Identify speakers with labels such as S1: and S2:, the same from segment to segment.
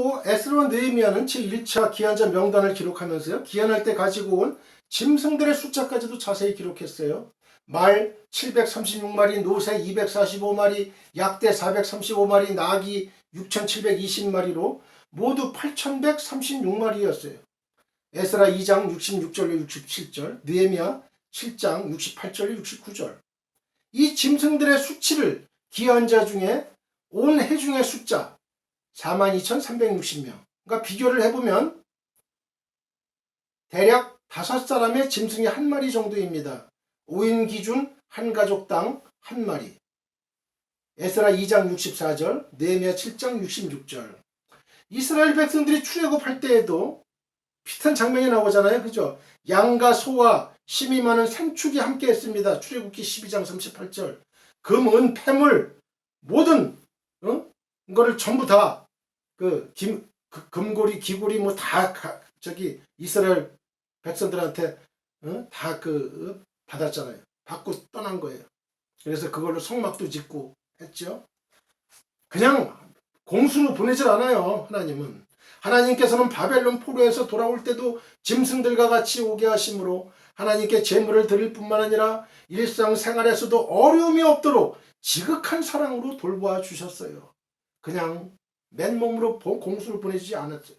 S1: 또 에스로와 느헤미야는 제1차 기한자 명단을 기록하면서요. 기한할 때 가지고 온 짐승들의 숫자까지도 자세히 기록했어요. 말 736마리, 노새 245마리, 약대 435마리, 나귀 6720마리로 모두 8136마리였어요. 에스라 2장 66절로 67절, 느헤미야 7장 68절로 69절. 이 짐승들의 수치를 기한 자 중에 온 해중의 숫자 42,360명. 그러니까 비교를 해보면 대략 다섯 사람의 짐승이 한 마리 정도입니다. 5인 기준 한 가족당 한 마리. 에스라 2장 64절, 느헤미야 7장 66절. 이스라엘 백성들이 출애굽할 때에도 비슷한 장면이 나오잖아요. 그죠? 양과 소와 심이 많은 산축이 함께 했습니다. 출애굽기 12장 38절. 금, 은, 폐물 모든 어? 이거를 전부 다그 그 금고리, 기고리 뭐 다 저기 이스라엘 백성들한테 어? 다그 어? 받았잖아요. 받고 떠난 거예요. 그래서 그걸로 성막도 짓고 했죠. 그냥 공수로 보내질 않아요. 하나님은. 하나님께서는 바벨론 포로에서 돌아올 때도 짐승들과 같이 오게 하심으로 하나님께 제물을 드릴 뿐만 아니라 일상생활에서도 어려움이 없도록 지극한 사랑으로 돌보아 주셨어요. 그냥 맨몸으로 공수를 보내주지 않았어요.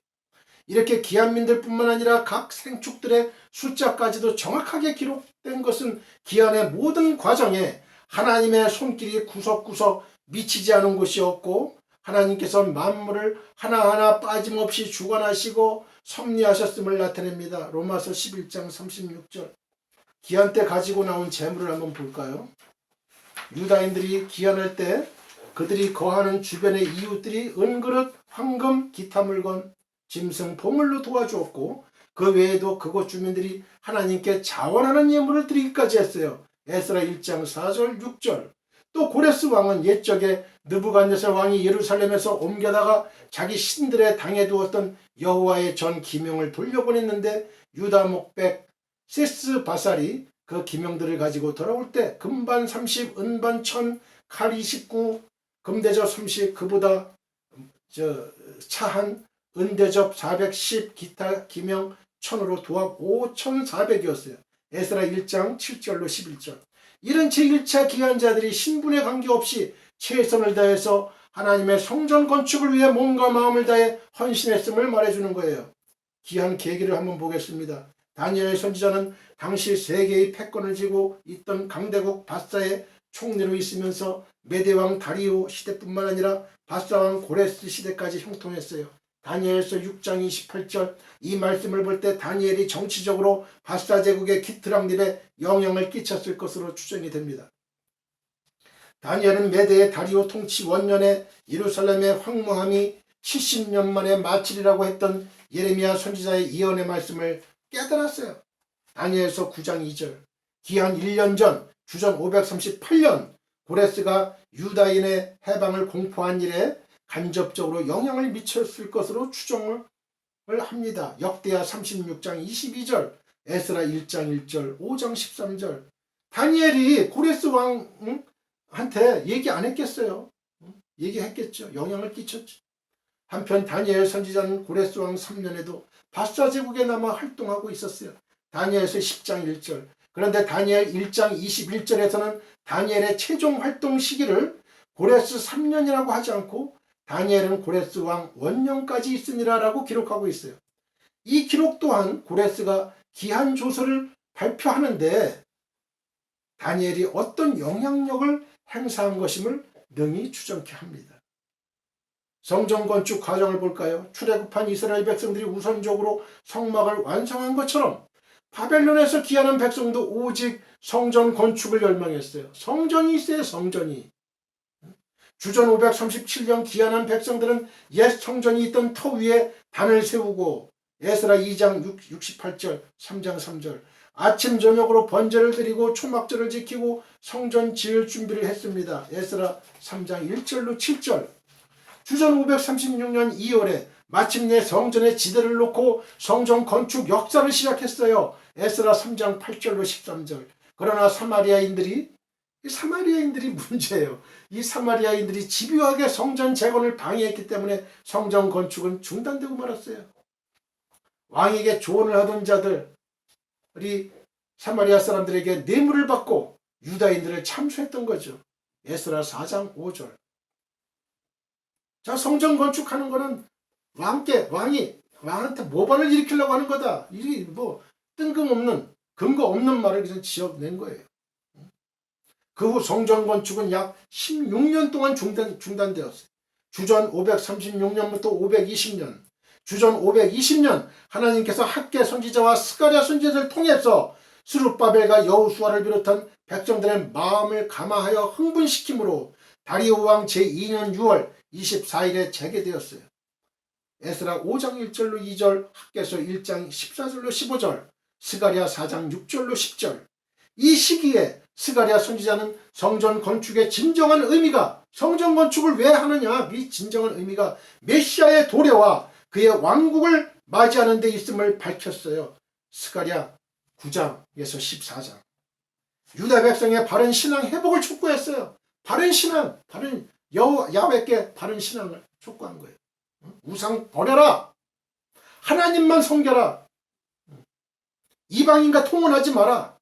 S1: 이렇게 기한민들 뿐만 아니라 각 생축들의 숫자까지도 정확하게 기록된 것은 기한의 모든 과정에 하나님의 손길이 구석구석 미치지 않은 곳이 없고 하나님께서 만물을 하나하나 빠짐없이 주관하시고 섭리하셨음을 나타냅니다. 로마서 11장 36절. 기한 때 가지고 나온 재물을 한번 볼까요? 유다인들이 기한할 때 그들이 거하는 주변의 이웃들이 은그릇, 황금, 기타 물건, 짐승, 보물로 도와주었고 그 외에도 그곳 주민들이 하나님께 자원하는 예물을 드리기까지 했어요. 에스라 1장 4절 6절 또 고레스 왕은 옛적에 느부갓네살 왕이 예루살렘에서 옮겨다가 자기 신들의 당해 두었던 여호와의 전 기명을 돌려보냈는데 유다 목백 세스 바살이 그 기명들을 가지고 돌아올 때 금반 30, 은반 1000, 칼 29, 금대접 30, 그보다 저 차한 은대접 410, 기타 기명 1000으로 도합 5400이었어요. 에스라 1장 7절로 11절. 이런 제1차 기한자들이 신분에 관계없이 최선을 다해서 하나님의 성전 건축을 위해 몸과 마음을 다해 헌신했음을 말해주는 거예요. 기한 계기를 한번 보겠습니다. 다니엘 선지자는 당시 세계의 패권을 쥐고 있던 강대국 바사의 총리로 있으면서 메대왕 다리오 시대뿐만 아니라 바사왕 고레스 시대까지 형통했어요. 다니엘서 6장 28절 이 말씀을 볼 때 다니엘이 정치적으로 바사 제국의 키트랑립에 영향을 끼쳤을 것으로 추정이 됩니다. 다니엘은 메대의 다리오 통치 원년에 예루살렘의 황무함이 70년 만에 마칠이라고 했던 예레미야 선지자의 예언의 말씀을 깨달았어요. 다니엘서 9장 2절 기한 1년 전 주전 538년 고레스가 유다인의 해방을 공포한 일에 간접적으로 영향을 미쳤을 것으로 추정을 합니다. 역대하 36장 22절, 에스라 1장 1절, 5장 13절. 다니엘이 고레스 왕한테 얘기 안 했겠어요. 얘기했겠죠. 영향을 끼쳤죠. 한편 다니엘 선지자는 고레스 왕 3년에도 바사 제국에 남아 활동하고 있었어요. 다니엘서 10장 1절. 그런데 다니엘 1장 21절에서는 다니엘의 최종 활동 시기를 고레스 3년이라고 하지 않고 다니엘은 고레스 왕 원년까지 있으니라라고 기록하고 있어요. 이 기록 또한 고레스가 기한 조서를 발표하는데 다니엘이 어떤 영향력을 행사한 것임을 능히 추정케 합니다. 성전 건축 과정을 볼까요? 출애굽한 이스라엘 백성들이 우선적으로 성막을 완성한 것처럼 바벨론에서 기한한 백성도 오직 성전 건축을 열망했어요. 성전이 있어요, 성전이. 주전 537년 기한한 백성들은 옛 성전이 있던 터 위에 단을 세우고 에스라 2장 68절 3장 3절 아침 저녁으로 번제를 드리고 초막절을 지키고 성전 지을 준비를 했습니다. 에스라 3장 1절로 7절 주전 536년 2월에 마침내 성전에 지대를 놓고 성전 건축 역사를 시작했어요. 에스라 3장 8절로 13절 그러나 사마리아인들이 이 사마리아인들이 문제예요. 이 사마리아인들이 집요하게 성전 재건을 방해했기 때문에 성전 건축은 중단되고 말았어요. 왕에게 조언을 하던 자들이 사마리아 사람들에게 뇌물을 받고 유다인들을 참수했던 거죠. 에스라 4장 5절. 자, 성전 건축하는 거는 왕께 왕이 왕한테 모반을 일으키려고 하는 거다. 이게 뭐 뜬금없는 근거 없는 말을 그냥 지어낸 거예요. 그 후 성전 건축은 약 16년 동안 중단, 중단되었어요. 주전 536년부터 520년, 주전 520년 하나님께서 학계 선지자와 스가랴 선지자를 통해서 스룹바벨과 여우수아를 비롯한 백성들의 마음을 감화하여 흥분시킴으로 다리오 왕 제2년 6월 24일에 재개되었어요. 에스라 5장 1절로 2절, 학계서 1장 14절로 15절, 스가랴 4장 6절로 10절. 이 시기에 스가랴 선지자는 성전 건축의 진정한 의미가 성전 건축을 왜 하느냐? 이 진정한 의미가 메시아의 도래와 그의 왕국을 맞이하는 데 있음을 밝혔어요. 스가랴 9장에서 14장. 유다 백성의 바른 신앙 회복을 촉구했어요. 바른 신앙, 바른 여호 야훼께 바른 신앙을 촉구한 거예요. 우상 버려라. 하나님만 섬겨라. 이방인과 통혼하지 마라.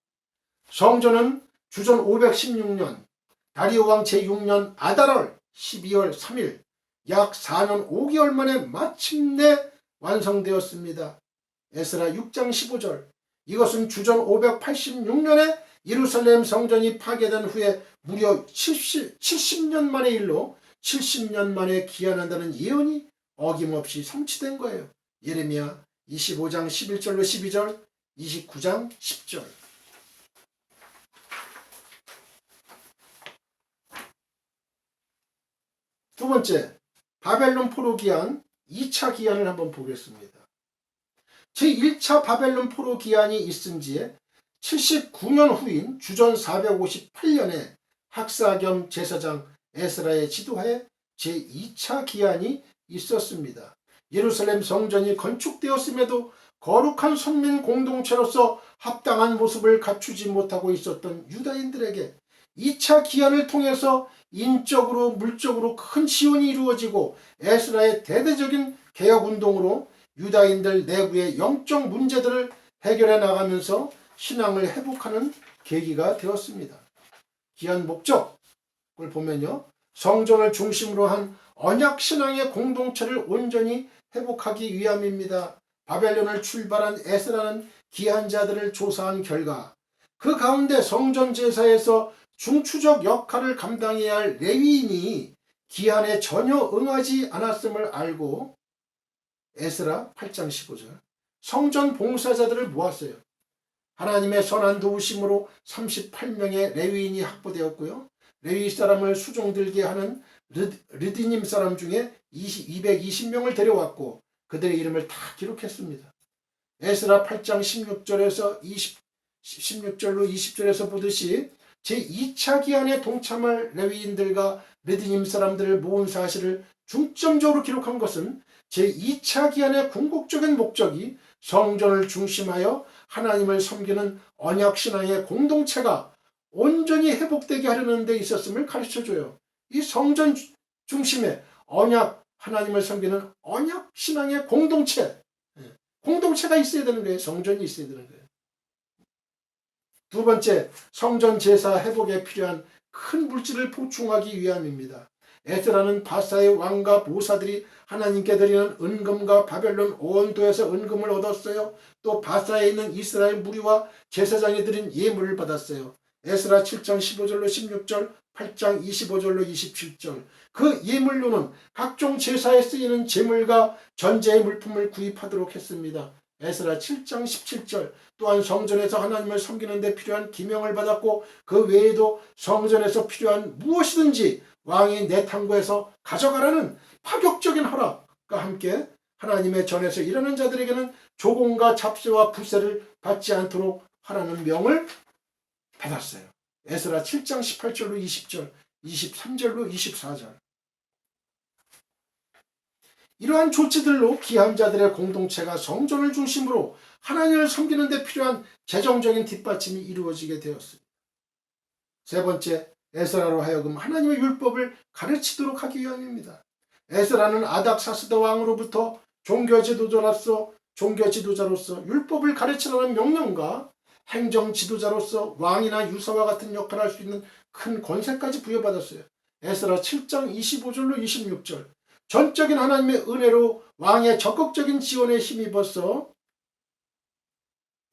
S1: 성전은 주전 516년 다리오 왕 제6년 아달월 12월 3일 약 4년 5개월 만에 마침내 완성되었습니다. 에스라 6장 15절 이것은 주전 586년에 예루살렘 성전이 파괴된 후에 무려 70, 70년 만의 일로 70년 만에 기한한다는 예언이 어김없이 성취된 거예요. 예레미야 25장 11절로 12절 29장 10절 두 번째, 바벨론 포로 기한 2차 기한을 한번 보겠습니다. 제1차 바벨론 포로 기한이 있은 지에 79년 후인 주전 458년에 학사 겸 제사장 에스라의 지도하에 제2차 기한이 있었습니다. 예루살렘 성전이 건축되었음에도 거룩한 선민 공동체로서 합당한 모습을 갖추지 못하고 있었던 유다인들에게 2차 기한을 통해서 인적으로 물적으로 큰 지원이 이루어지고 에스라의 대대적인 개혁 운동으로 유다인들 내부의 영적 문제들을 해결해 나가면서 신앙을 회복하는 계기가 되었습니다. 기한 목적을 보면요. 성전을 중심으로 한 언약 신앙의 공동체를 온전히 회복하기 위함입니다. 바벨론을 출발한 에스라는 기한자들을 조사한 결과 그 가운데 성전 제사에서 중추적 역할을 감당해야 할 레위인이 기한에 전혀 응하지 않았음을 알고 에스라 8장 15절 성전 봉사자들을 모았어요. 하나님의 선한 도우심으로 38명의 레위인이 확보되었고요. 레위 사람을 수종 들게 하는 르디님 사람 중에 20, 220명을 데려왔고 그들의 이름을 다 기록했습니다. 에스라 8장 16절에서 20, 16절로 20절에서 보듯이 제2차 기한에 동참할 레위인들과 레디님 사람들을 모은 사실을 중점적으로 기록한 것은 제2차 기한의 궁극적인 목적이 성전을 중심하여 하나님을 섬기는 언약신앙의 공동체가 온전히 회복되게 하려는 데 있었음을 가르쳐줘요. 이 성전 중심에 언약, 하나님을 섬기는 언약 신앙의 공동체, 예, 공동체가 있어야 되는 거예요. 성전이 있어야 되는 거예요. 두 번째, 성전 제사 회복에 필요한 큰 물질을 보충하기 위함입니다. 에스라는 바사의 왕과 보사들이 하나님께 드리는 은금과 바벨론 온도에서 은금을 얻었어요. 또 바사에 있는 이스라엘 무리와 제사장이 드린 예물을 받았어요. 에스라 7장 15절로 16절, 8장 25절로 27절. 그 예물로는 각종 제사에 쓰이는 제물과 전제의 물품을 구입하도록 했습니다. 에스라 7장 17절 또한 성전에서 하나님을 섬기는 데 필요한 기명을 받았고 그 외에도 성전에서 필요한 무엇이든지 왕이 내 탐구에서 가져가라는 파격적인 허락과 함께 하나님의 전에서 일하는 자들에게는 조공과 잡세와 부세를 받지 않도록 하라는 명을 받았어요. 에스라 7장 18절로 20절, 23절로 24절. 이러한 조치들로 기함 자들의 공동체가 성전을 중심으로 하나님을 섬기는 데 필요한 재정적인 뒷받침이 이루어지게 되었습니다. 세 번째, 에스라로 하여금 하나님의 율법을 가르치도록 하기 위함입니다. 에스라는 아닥사스다 왕으로부터 종교 지도자로서 종교 지도자로서 율법을 가르치라는 명령과 행정 지도자로서 왕이나 유사와 같은 역할을 할 수 있는 큰 권세까지 부여받았어요. 에스라 7장 25절로 26절. 전적인 하나님의 은혜로 왕의 적극적인 지원에 힘입어서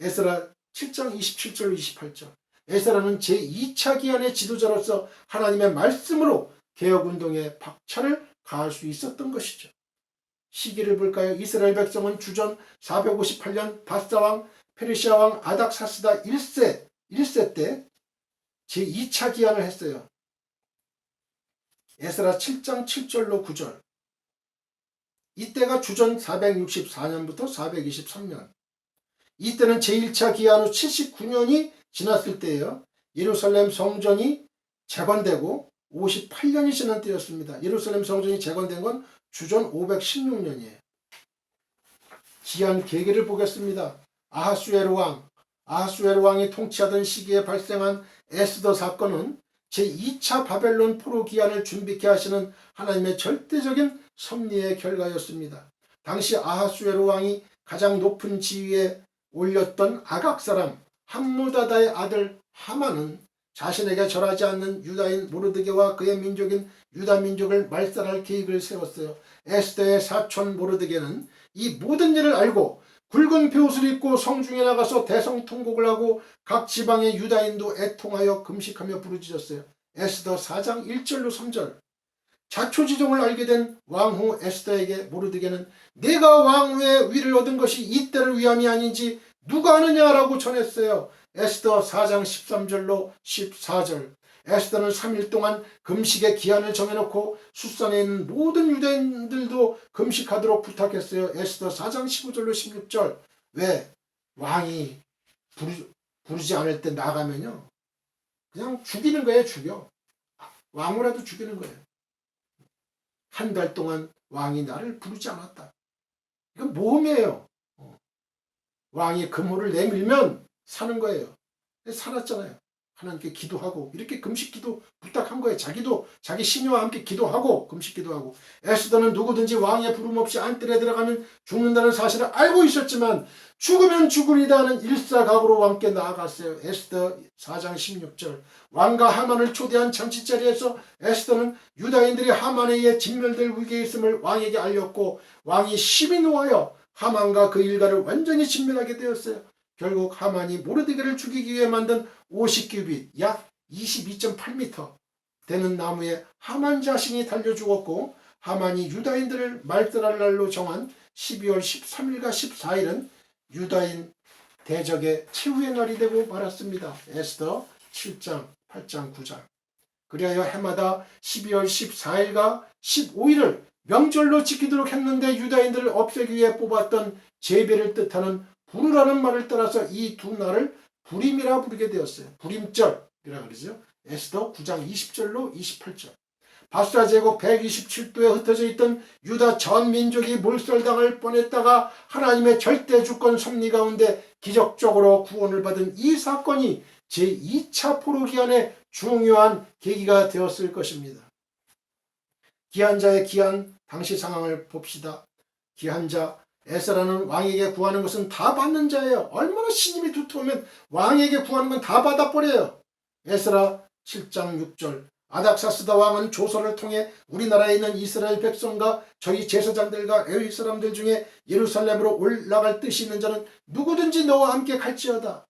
S1: 에스라 7장 27절로 28절. 에스라는 제2차 기한의 지도자로서 하나님의 말씀으로 개혁운동에 박차를 가할 수 있었던 것이죠. 시기를 볼까요? 이스라엘 백성은 주전 458년 바사왕 페르시아 왕 아닥사스다 1세 1세 때 제2차 기한을 했어요. 에스라 7장 7절로 9절. 이때가 주전 464년부터 423년. 이때는 제1차 기한 후 79년이 지났을 때예요. 예루살렘 성전이 재건되고 58년이 지난 때였습니다. 예루살렘 성전이 재건된 건 주전 516년이에요. 기한 계기를 보겠습니다. 아하수에르 왕, 아하수에르 왕이 통치하던 시기에 발생한 에스더 사건은 제2차 바벨론 포로 기한을 준비케 하시는 하나님의 절대적인 섭리의 결과였습니다. 당시 아하수에르 왕이 가장 높은 지위에 올렸던 아각 사람 함무다다의 아들 하만은 자신에게 절하지 않는 유다인 모르드게와 그의 민족인 유다 민족을 말살할 계획을 세웠어요. 에스더의 사촌 모르드게는 이 모든 일을 알고 굵은 베옷을 입고 성중에 나가서 대성통곡을 하고 각 지방의 유다인도 애통하여 금식하며 부르짖었어요. 에스더 4장 1절로 3절 자초지종을 알게 된 왕후 에스더에게 모르드게는 내가 왕후의 위를 얻은 것이 이때를 위함이 아닌지 누가 아느냐라고 전했어요. 에스더 4장 13절로 14절 에스더는 3일 동안 금식의 기한을 정해놓고 수산에 있는 모든 유대인들도 금식하도록 부탁했어요. 에스더 4장 15절로 16절 왜? 왕이 부르, 부르지 않을 때 나가면요. 그냥 죽이는 거예요. 죽여. 왕후라도 죽이는 거예요. 한 달 동안 왕이 나를 부르지 않았다. 이건 모험이에요. 어. 왕이 금호를 내밀면 사는 거예요. 살았잖아요. 하나님께 기도하고 이렇게 금식 기도 부탁한 거예요. 자기도 자기 신녀와 함께 기도하고 금식 기도하고 에스더는 누구든지 왕의 부름 없이 안뜰에 들어가면 죽는다는 사실을 알고 있었지만 죽으면 죽으리다 하는 일사각오로 왕께 나아갔어요. 에스더 4장 16절 왕과 하만을 초대한 잔치 자리에서 에스더는 유다인들이 하만에 의해 진멸될 위기에 있음을 왕에게 알렸고 왕이 노하여 하만과 그 일가를 완전히 진멸하게 되었어요. 결국 하만이 모르드게를 죽이기 위해 만든 50규빗 약 22.8m 되는 나무에 하만 자신이 달려 죽었고 하만이 유다인들을 말살할 날로 정한 12월 13일과 14일은 유다인 대적의 최후의 날이 되고 말았습니다. 에스더 7장, 8장, 9장. 그리하여 해마다 12월 14일과 15일을 명절로 지키도록 했는데 유다인들을 없애기 위해 뽑았던 제비를 뜻하는 부르라는 말을 따라서 이 두 날을 불임이라 부르게 되었어요. 불임절이라 그러죠. 에스더 9장 20절로 28절. 바스라 제국 127도에 흩어져 있던 유다 전 민족이 몰살당할 뻔했다가 하나님의 절대 주권 섭리 가운데 기적적으로 구원을 받은 이 사건이 제2차 포로 기한의 중요한 계기가 되었을 것입니다. 기한자의 기한 당시 상황을 봅시다. 기한자 에스라는 왕에게 구하는 것은 다 받는 자예요. 얼마나 신임이 두터우면 왕에게 구하는 건 다 받아버려요. 에스라 7장 6절 아닥사스다 왕은 조서를 통해 우리나라에 있는 이스라엘 백성과 저희 제사장들과 에위 사람들 중에 예루살렘으로 올라갈 뜻이 있는 자는 누구든지 너와 함께 갈지어다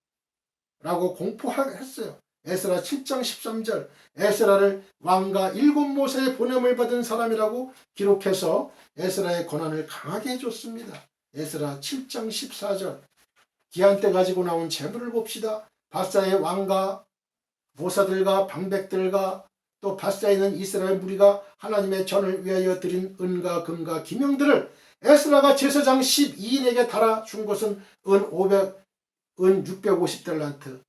S1: 라고 공포했어요. 에스라 7장 13절 에스라를 왕과 일곱 모세의 보냄을 받은 사람이라고 기록해서 에스라의 권한을 강하게 해줬습니다. 에스라 7장 14절 기한 때 가지고 나온 재물을 봅시다. 바사의 왕과 모사들과 방백들과 또 바사에 있는 이스라엘 무리가 하나님의 전을 위하여 드린 은과 금과 기명들을 에스라가 제사장 12인에게 달아준 것은 은 500, 은 650달란트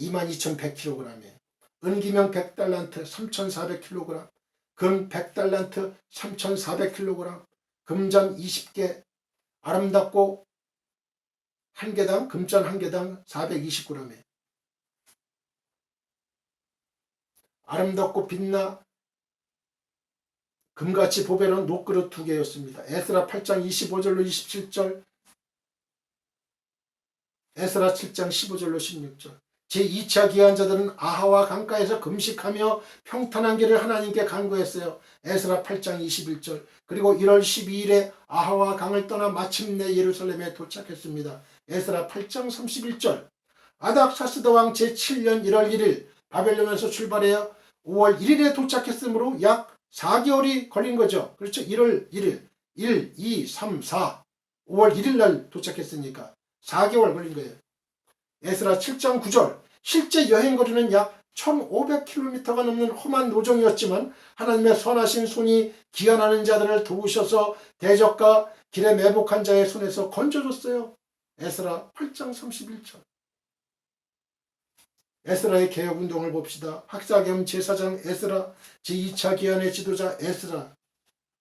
S1: 22,100kg이에요. 은기명 100달란트 3,400kg, 금 100달란트 3,400kg, 금전 20개, 아름답고 한 개당 금전 한 개당 420g이에요. 아름답고 빛나 금같이 보배로운 녹그릇 두 개였습니다. 에스라 8장 25절로 27절 에스라 7장 15절로 16절 제2차 기한자들은 아하와 강가에서 금식하며 평탄한 길을 하나님께 간구했어요. 에스라 8장 21절 그리고 1월 12일에 아하와 강을 떠나 마침내 예루살렘에 도착했습니다. 에스라 8장 31절 아닥사스드 왕 제7년 1월 1일 바벨론에서 출발해요. 5월 1일에 도착했으므로 약 4개월이 걸린 거죠. 그렇죠. 1월 1일 1, 2, 3, 4 5월 1일 날 도착했으니까 4개월 걸린 거예요. 에스라 7장 9절 실제 여행 거리는 약 1500km가 넘는 험한 노정이었지만 하나님의 선하신 손이 기한하는 자들을 도우셔서 대적과 길에 매복한 자의 손에서 건져줬어요. 에스라 8장 31절 에스라의 개혁 운동을 봅시다. 학사 겸 제사장 에스라, 제2차 기한의 지도자 에스라.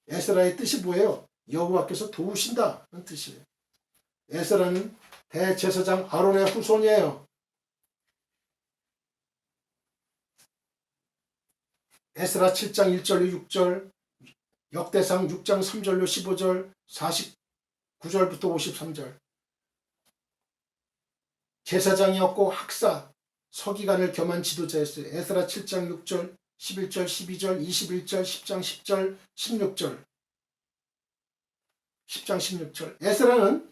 S1: 에스라의 뜻이 뭐예요? 여호와께서 도우신다는 뜻이에요. 에스라는 대제사장 아론의 후손이에요. 에스라 7장 1절로 6절, 역대상 6장 3절로 15절, 49절부터 53절. 제사장이었고 학사, 서기관을 겸한 지도자였어요. 에스라 7장 6절, 11절, 12절, 21절, 10장 10절, 16절. 10장 16절. 에스라는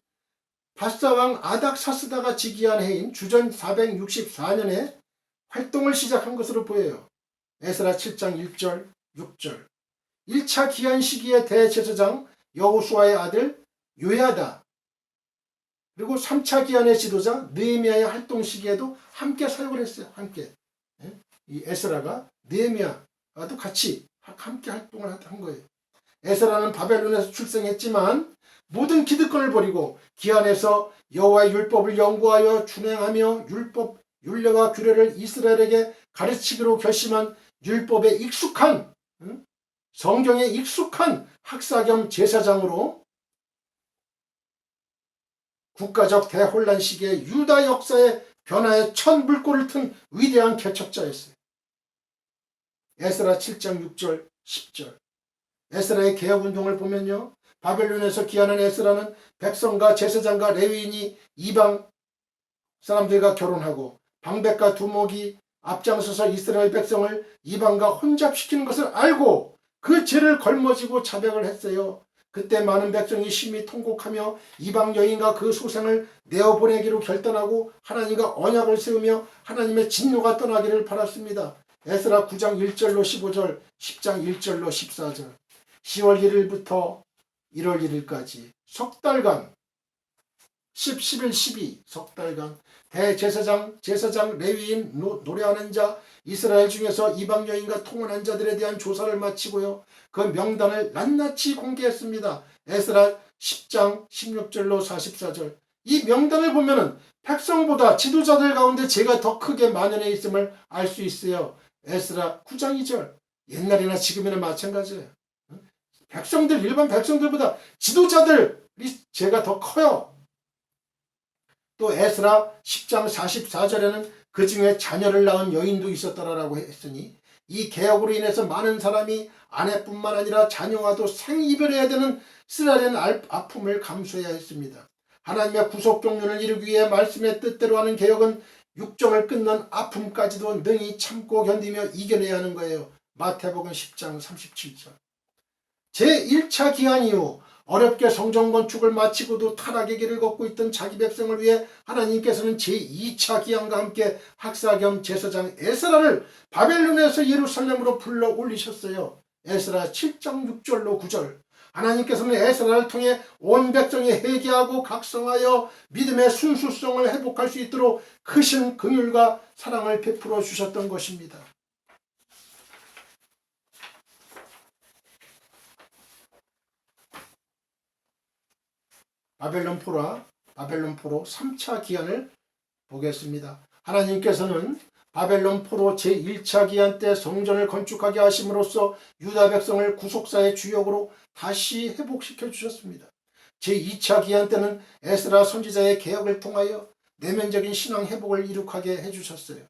S1: 바사왕 아닥사스다가 즉위한 해인 주전 464년에 활동을 시작한 것으로 보여요. 에스라 7장 1절, 6절. 1차 기한 시기의 대제사장 여호수아의 아들 요야다 그리고 3차 기한의 지도자 느헤미야의 활동 시기에도 함께 사역을 했어요. 함께. 예? 이 에스라가 느헤미야와도 같이 함께 활동을 한 거예요. 에스라는 바벨론에서 출생했지만 모든 기득권을 버리고 기한에서 여호와의 율법을 연구하여 준행하며 율법 율례와 규례를 이스라엘에게 가르치기로 결심한 율법에 익숙한 응? 성경에 익숙한 학사 겸 제사장으로 국가적 대혼란 시기에 유다 역사의 변화의 첫 물꼬를 튼 위대한 개척자였어요. 에스라 7장 6절 10절 에스라의 개혁운동을 보면요. 바벨론에서 기하는 에스라는 백성과 제사장과 레위인이 이방 사람들과 결혼하고 방백과 두목이 앞장서서 이스라엘 백성을 이방과 혼잡시키는 것을 알고 그 죄를 걸머지고 자백을 했어요. 그때 많은 백성이 심히 통곡하며 이방 여인과 그 소생을 내어 보내기로 결단하고 하나님과 언약을 세우며 하나님의 진노가 떠나기를 바랐습니다. 에스라 9장 1절로 15절, 10장 1절로 14절. 10월 1일부터 1월 1일까지 석 달간 10, 11, 12 석 달간 대제사장, 제사장, 레위인, 노, 노래하는 자, 이스라엘 중에서 이방 여인과 통혼한 자들에 대한 조사를 마치고요. 그 명단을 낱낱이 공개했습니다. 에스라 10장 16절로 44절. 이 명단을 보면은 백성보다 지도자들 가운데 제가 더 크게 만연해 있음을 알 수 있어요. 에스라 9장 2절. 옛날이나 지금이나 마찬가지예요. 백성들 일반 백성들보다 지도자들이 제가 더 커요. 또 에스라 10장 44절에는 그 중에 자녀를 낳은 여인도 있었더라라고 했으니 이 개혁으로 인해서 많은 사람이 아내뿐만 아니라 자녀와도 생이별해야 되는 쓰라린 아픔을 감수해야 했습니다. 하나님의 구속 종료를 이루기 위해 말씀의 뜻대로 하는 개혁은 육정을 끊는 아픔까지도 능히 참고 견디며 이겨내야 하는 거예요. 마태복음 10장 37절. 제1차 기한 이후 어렵게 성전 건축을 마치고도 타락의 길을 걷고 있던 자기 백성을 위해 하나님께서는 제2차 기한과 함께 학사 겸 제사장 에스라를 바벨론에서 예루살렘으로 불러 올리셨어요. 에스라 7장 6절로 9절. 하나님께서는 에스라를 통해 온 백성이 회개하고 각성하여 믿음의 순수성을 회복할 수 있도록 크신 긍휼과 사랑을 베풀어 주셨던 것입니다. 바벨론 포라 바벨론 포로 3차 기한을 보겠습니다. 하나님께서는 바벨론 포로 제1차 기한 때 성전을 건축하게 하심으로써 유다 백성을 구속사의 주역으로 다시 회복시켜 주셨습니다. 제2차 기한 때는 에스라 선지자의 개혁을 통하여 내면적인 신앙 회복을 이룩하게 해주셨어요.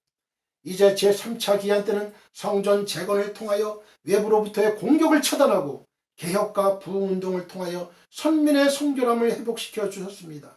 S1: 이제 제3차 기한 때는 성전 재건을 통하여 외부로부터의 공격을 차단하고 개혁과 부흥운동을 통하여 선민의 성결함을 회복시켜 주셨습니다.